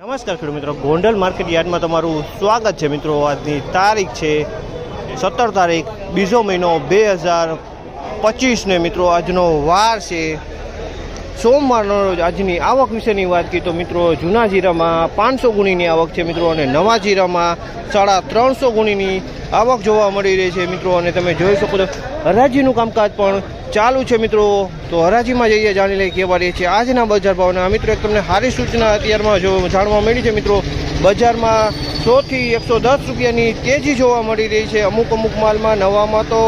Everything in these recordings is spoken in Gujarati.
નમસ્કાર ખેડૂત મિત્રો. ગોંડલ માર્કેટ યાર્ડમાં તમારું સ્વાગત છે મિત્રો. આજની તારીખ છે સત્તર તારીખ, બીજો મહિનો બે હજાર પચીસને મિત્રો આજનો વાર છે. સોમવારનો આજની આવક વિશેની વાત કરીએ તો મિત્રો જૂના જીરામાં પાંચસો ગુણીની આવક છે મિત્રો અને નવા જીરામાં સાડા ત્રણસો ગુણીની આવક જોવા મળી રહી છે મિત્રો. અને તમે જોઈ શકો છો, હરાજીનું કામકાજ પણ ચાલુ છે મિત્રો. તો હરાજીમાં જઈએ, જાણી લઈએ કેવા રહે છે આજના બજાર ભાવના. મિત્રો એક તમને સારી સૂચના અત્યારમાં જો જાણવા મળી છે મિત્રો, બજારમાં સોથી એકસો દસ રૂપિયાની તેજી જોવા મળી રહી છે. અમુક અમુક માલમાં નવામાં તો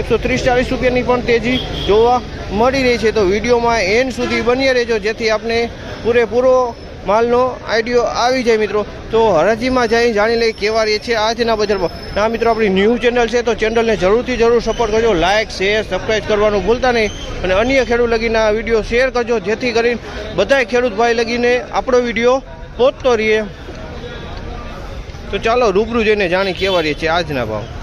એકસો ત્રીસ ચાલીસ રૂપિયાની પણ તેજી જોવા મળી રહી છે. તો વિડીયોમાં એન્ડ સુધી બની રહેજો, જેથી આપને પૂરેપૂરો માલનો આઈડિયો આવી જાય મિત્રો. તો હરાજીમાં જઈ જાણી લઈએ કેવા રહે છે આજના બજારમાં. ના મિત્રો આપણી ન્યૂ ચેનલ છે, તો ચેનલને જરૂરથી જરૂર સપોર્ટ કરજો. લાઇક શેર સબસ્ક્રાઈબ કરવાનું ભૂલતા નહીં. અને અન્ય ખેડૂત લગીના વીડિયો શેર કરજો, જેથી કરીને બધાય ખેડૂત ભાઈ લગીને આપણો વીડિયો પહોંચતો રહીએ. તો ચાલો રૂબરૂ જઈને જાણી કેવા રહીએ છે આજના ભાવ.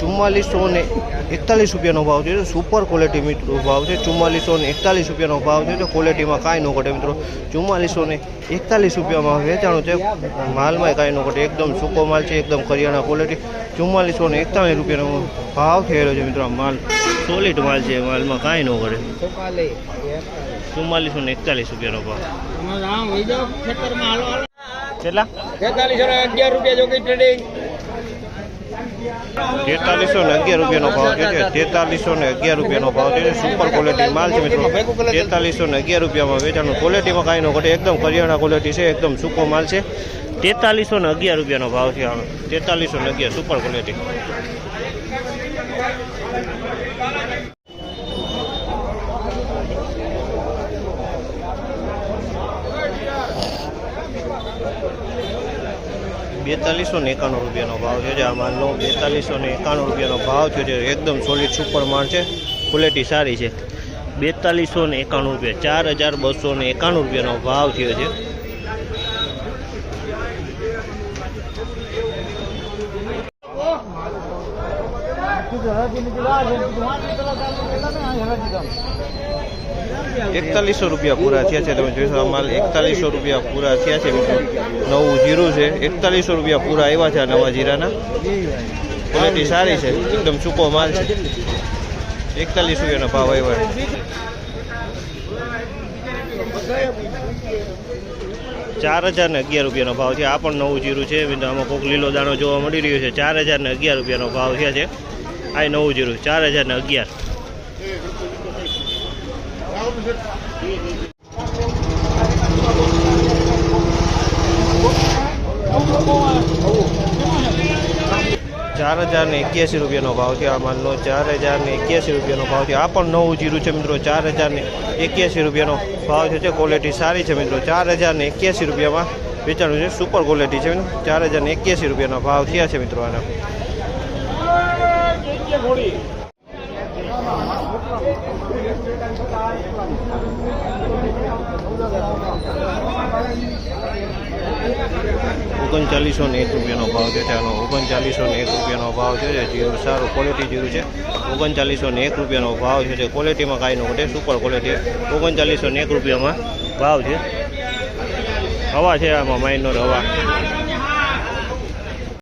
ચુમ્માલીસો ને એકતાલીસ રૂપિયાનો ભાવ છે. સુપર ક્વોલિટી મિત્રો ભાવ છે. ચુમ્માલીસો ને એકતાલીસ રૂપિયાનો ભાવ છે. તો ક્વોલિટીમાં કાંઈ ન ઘટે મિત્રો. ચુમ્માલીસો ને એકતાલીસ રૂપિયામાં વેચાણું છે. માલમાં કાંઈ ન ઘટે. એકદમ સૂકો માલ છે. એકદમ કરિયાણા ક્વોલિટી ચુમ્માલીસો ને એકતાલીસ રૂપિયાનો ભાવ થયેલો છે મિત્રો. માલ સોલિડ માલ છે. માલમાં કાંઈ ન ઘટે. ચુમ્માલીસો ને એકતાલીસ રૂપિયાનો ભાવ. કેટલા? તેતાલીસો ને અગિયાર રૂપિયા જોગી ટ્રેડિંગ તેતાલીસો ને અગિયાર રૂપિયાનો ભાવ છે. તેતાલીસો ને અગિયાર રૂપિયાનો ભાવ છે. સુપર ક્વોલિટી માલ છે મિત્રો. તેતાલીસો ને અગિયાર રૂપિયામાં વેચાણ ક્વોલિટીમાં કાંઈ ન ઘટે. એકદમ કરિયાણા ક્વોલિટી છે. એકદમ સૂકો માલ છે. તેતાલીસો ને અગિયાર રૂપિયાનો ભાવ છે આનો તેતાલીસો ને અગિયાર સુપર ક્વોલિટી બેતાલીસો ને એકાણું રૂપિયાનો ભાવ છે. જે આ માલનો બેતાલીસો ને એકાણું રૂપિયાનો ભાવ છે એકદમ સોલિડ સુપર માલ છે. ક્વોલિટી સારી છે. બેતાલીસો ને એકાણું રૂપિયા, ચાર હજાર બસો ને એકાણું રૂપિયાનો ભાવ થયો છે. એકતાલીસો રૂપિયા પૂરા થયા છે, તમે જોઈ શકો માલ એકતાલીસો રૂપિયા પૂરા થયા છે, મિત્રો. નવું જીરું છે, એકતાલીસો રૂપિયા પૂરા આવ્યા છે આ નવા જીરાના. ક્વોલિટી સારી છે, એકદમ સૂકો માલ છે. એકતાલીસ રૂપિયાનો ભાવ આવ્યો ચાર હજાર ને અગિયાર રૂપિયાનો ભાવ છે. આ પણ નવું જીરું છે આમાં કોક લીલો દાણો જોવા મળી રહ્યો છે. ચાર હજાર ને અગિયાર રૂપિયાનો ભાવ થયા છે. આ નવું જીરું, ચાર હજાર ને અગિયાર. ચાર હજાર ને એક્યાસી રૂપિયાનો ભાવ છે આ માલનો, ચાર હજાર ને એક્યાસી રૂપિયાનો ભાવ છે આ પણ નવું જીરું છે મિત્રો, ચાર હજાર ને એક્યાસી રૂપિયાનો ભાવ છે. ક્વોલિટી સારી છે મિત્રો, ચાર હજાર ને એક્યાસી રૂપિયામાં વેચાણું છે. સુપર ક્વોલિટી છે મિત્રો, ચાર હજાર ને એક્યાસી રૂપિયાનો ભાવ થયા છે મિત્રો આના. ઓગણચાલીસો ને એક રૂપિયાનો ભાવ છે આનો ઓગણચાલીસો ને એક રૂપિયાનો ભાવ છે, જે જીરું સારું ક્વોલિટી જીરું છે. ઓગણચાલીસો ને એક રૂપિયાનો ભાવ છે, જે ક્વોલિટીમાં કાંઈ ન ઘટે સુપર ક્વોલિટી ઓગણચાલીસો ને એક રૂપિયામાં ભાવ છે. હવા છે આમાં માઇનોર હવા.